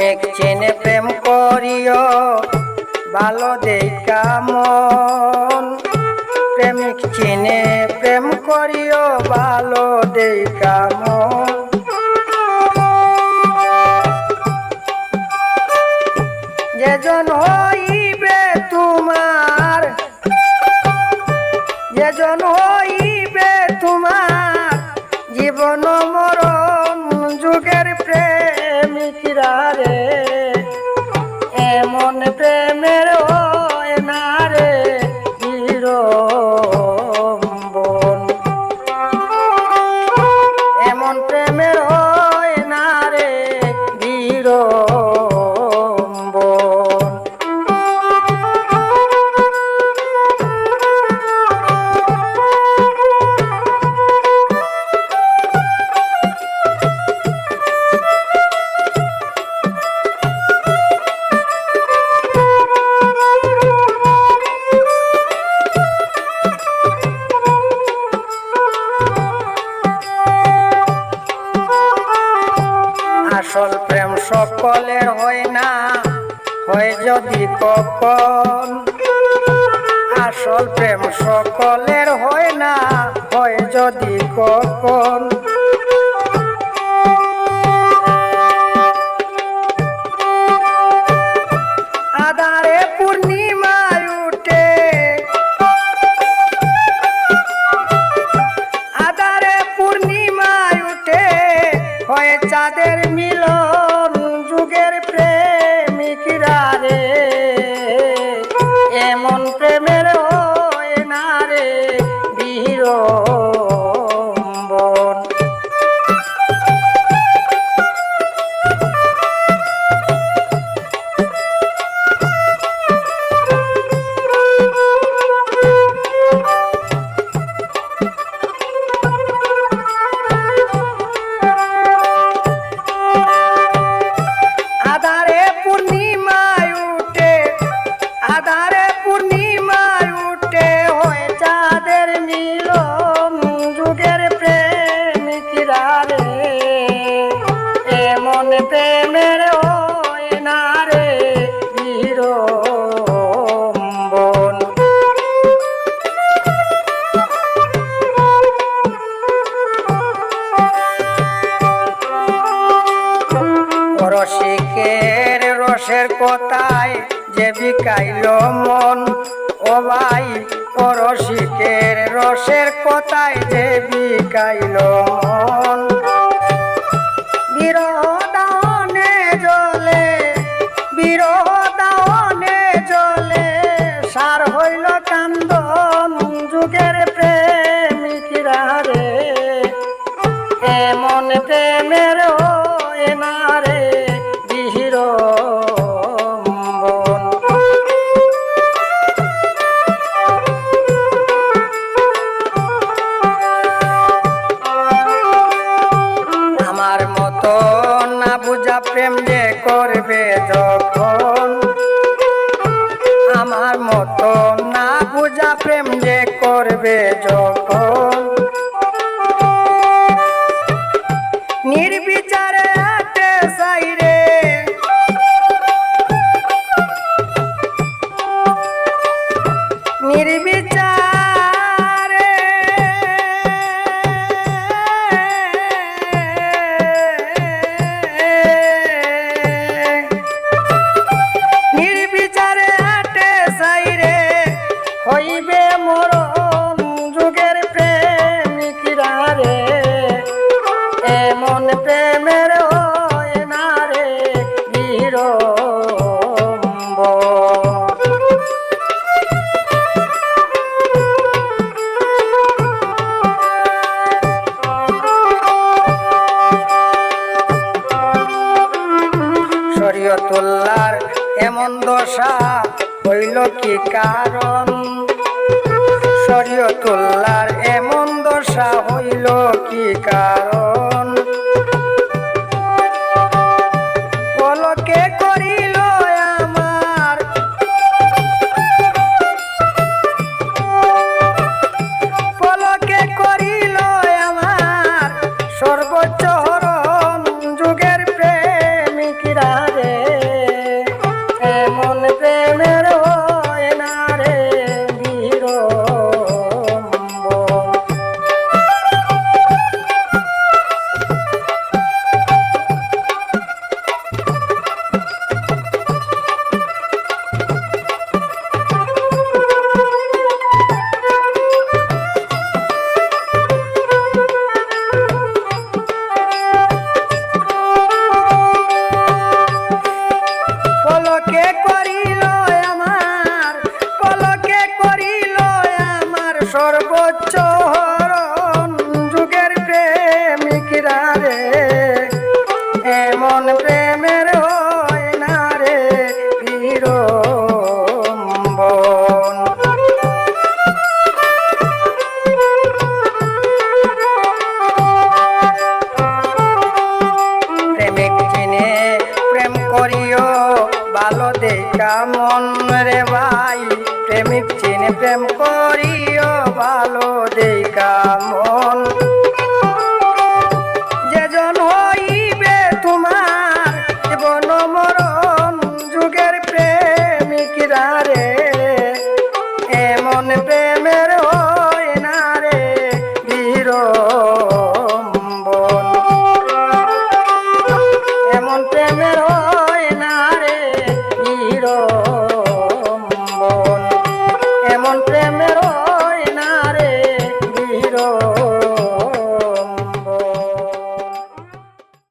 প্রেমিক চেনে প্রেম করিও, ভালো দেখা মন। প্রেমিক চিনে প্রেম করিও, ভালো দেখা মন। যেজন হইবে তোমার যেজন হইবে Oh. আসল প্রেম সকলের হয় না, হয় যদি কখন। আসল প্রেম সকলের হয় না, হয় যদি কখন। প্রেমের রসিকের রসের কথায় যে মন ও ভাই রসের কথায় যে বিকাইল মন। প্রেমিকরা রে। এমন প্রেমের হয় না রে আমার মতো না বুঝা প্রেম যে করবে যখন? আমার মতো করবে যখন কারণ শরীয়তুল্লার এমন প্রেমের রে বিড়ম্বন প্রেমিক চিনে প্রেম করিও, ভালো দেখা মন রে ভাই। প্রেমিক চিনে প্রেম করিও, ভালো দেখা মন